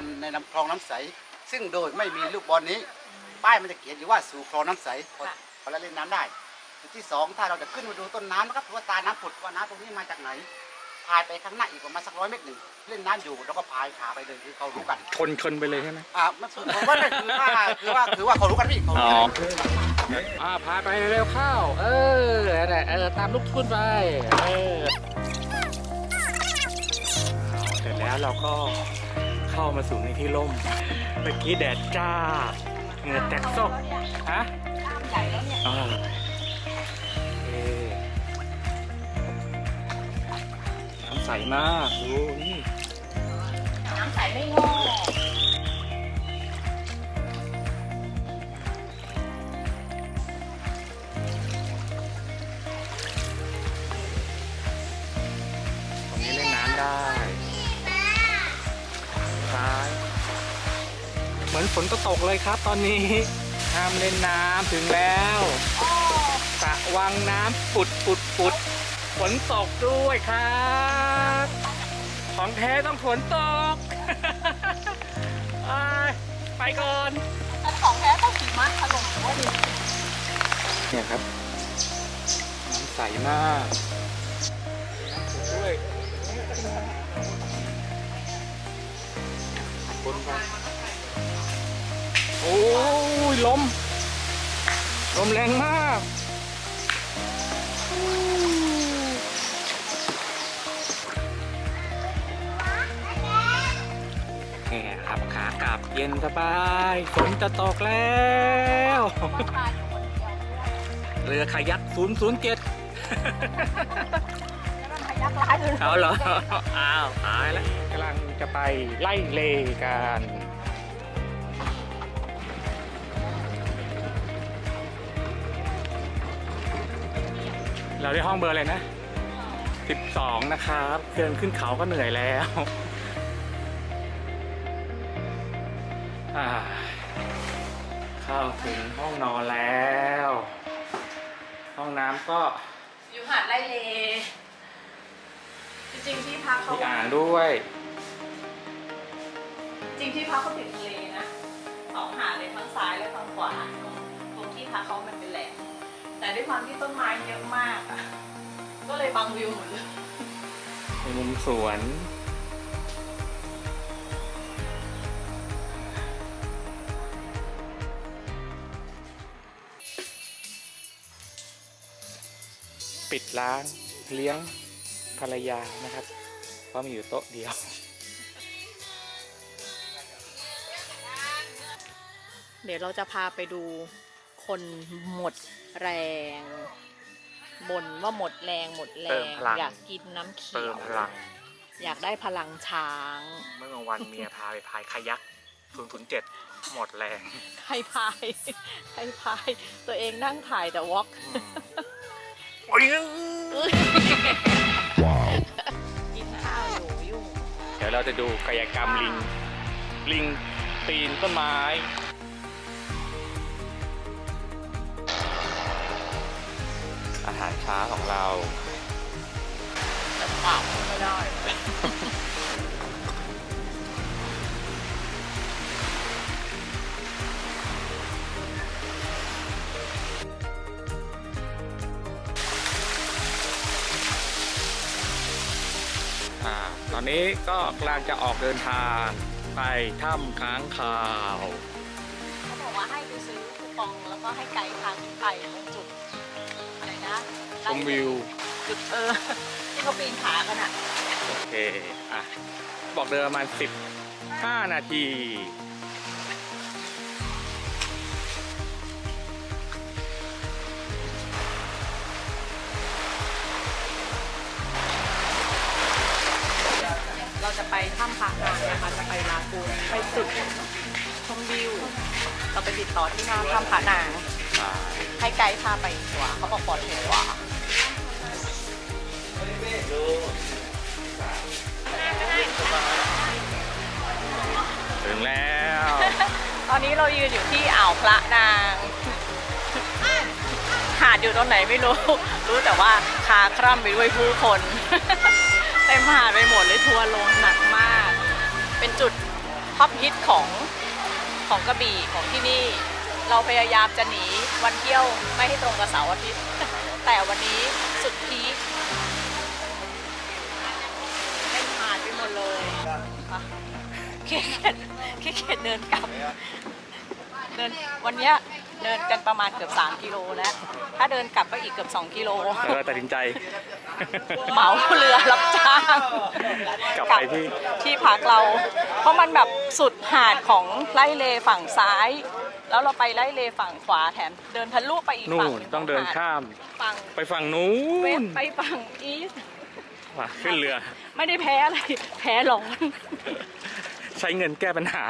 น้ำในน้ำคลองน้ำใส ซึ่งโดยไม่มีลูกบอลนี้ ป้ายมันจะเขียนอยู่ว่าสู่คลองน้ำใสพอค่ะพอเราเล่นน้ำได้จุดที่สองถ้าเราจะขึ้นมาดูต้นน้ำนะครับว่าตาน้ำผุดว่าน้ำตรงนี้มาจากไหนพายไปข้างหน้าอีกประมาณสักร้อยเมตรหนึ่งเล่นน้ำอยู่แล้วก็พายขาไปเลยคือเขารู้กันชนชนไปเลยใช่ไหมอ่ามันผมว่าเนี่ยคือว่าคือว่าคือว่าเขารู้กันพี่เขารู้อ๋อกันอ่าพาไปเร็วเข้า เออนั่นแหละเออตามลูกทุนไป เออ เสร็จแล้วเราก็ เข้ามาสู่ในที่ร่ม เมื่อกี้แดดจ้าเหงื่อแตกซอกฮะใหญ่แล้วเนี่ยอ่าโอเคน้ำใสมากดูนี่น้ำใสไม่งอ เหมือนฝนก็ตกเลยครับตอนนี้ห้ามเล่นน้ำถึงแล้วสระวังน้ำปุดปุดปุดฝนตกด้วยครับ ของแท้ต้องฝนตก ไปไปก่อนอันของแท้ต้องขี่ม้าถล่มหรือว่าดินเนี่ยครับน้ำใสมากด้วยบนไป โอ้ยลม ลมแรงมากเนี่ยครับขากลับเย็นสบายฝนจะตกแล้วว่าตายอยู่คนเดียวด้วยเรือขยัก007แล้วมันพยักร้ายเลยเอาเหรอ อ้าว ตายแล้วกำลังจะไปไล่เลกัน เราได้ห้องเบอร์เลยนะ 12 นะครับเดินขึ้นเขาก็เหนื่อยแล้วอ่าเข้าถึงห้องนอนแล้ว ห้องน้ำก็อยู่หาดไร่เล จริงๆที่พักเขามีอ่างด้วย จริงที่พักเขาติดทะเลนะสองหาดเลยทั้งซ้ายและทั้งขวาตรงตรงที่พักเขามันเป็นแหล่งแต่ ด้วยความที่ต้นไม้เยอะมากอะก็เลยบังวิวหมดเลยในมุมสวน ปิดร้านเลี้ยงภรรยานะครับ เพราะมีอยู่โต๊ะเดียว เดี๋ยวเราจะพาไปดู คนหมดแรงบ่นว่าหมดแรงหมดแรเติมง พลัง อยากกินน้ำเขีเติยมว พลัง อยากได้พลังช้าง เมื่อกลางวันเมียพาไปพายคายัก007 หมดแรง ใครพายใครพาย ตัวเองนั่งถ่ายแต่วอล์กโอ้ยกินข้าวอยู่ยุ่งเดี๋ยวเราจะดูกายกรรมลิง ลิงปีนต้นไม้ อาหารเช้าของเราไม่ได้ อ่า ตอนนี้ก็กำลังจะออกเดินทางไปถ้ำค้างคาว เขาบอกว่าให้ไปซื้อคูปองแล้วก็ให้ไกด์พาขึ้นไปตรงจุดอะไร นะชมวิว จุดเออที่เขาปีนผากันอะ โอเค อะ บอกเดินประมาณ15 นาที เราจะไปถ้ำพระนางนะคะ จะไปลากูนไปจุดชมวิว เราไปติดต่อที่หน้าถ้ำพระนางอ่า ให้ไกด์พาไปดีกว่าเขาบอกปลอดภัยกว่าถึงแล้ว ตอนนี้เรายืนอยู่ที่อ่าวพระนาง หาดอยู่ตรงไหนไม่รู้ รู้แต่ว่าคาคร่ำไปด้วยผู้คน เต็มหาดไปหมดเลยทัวร์ลงหนักมาก เป็นจุดท็อปฮิตของของกระบี่ของที่นี่ เราพยายามจะหนีวันเที่ยวไม่ให้ตรงกับเสาร์อาทิตย์ แต่วันนี้สุดพีคเป็นผ่านไปหมดเลยค่ะขี้เกียจขี้เกียจเดินกลับ เดินวันเนี้ยเดินกันประมาณเกือบ 3 กิโลแล้ว ถ้าเดินกลับก็อีกเกือบ 2 กิโลแล้วก็ตัดสินใจ เหมาเรือรับจ้างกลับไปที่ที่พักเรา เพราะมันแบบสุดหาดของไล่เลฝั่งซ้าย แล้วเราไปไล่เลฝั่งขวาแถมเดินทะลุไปอีกนู่ฝั่งนหนึ่ต้องเดินขหข้ามฝั่งไปฝั่งนู้เวนไปฝั่งอีสว่ะขึ้นเรือ ไม่ได้แพ้อะไร แพ้ร้อนใช้เงินแก้ปัญหา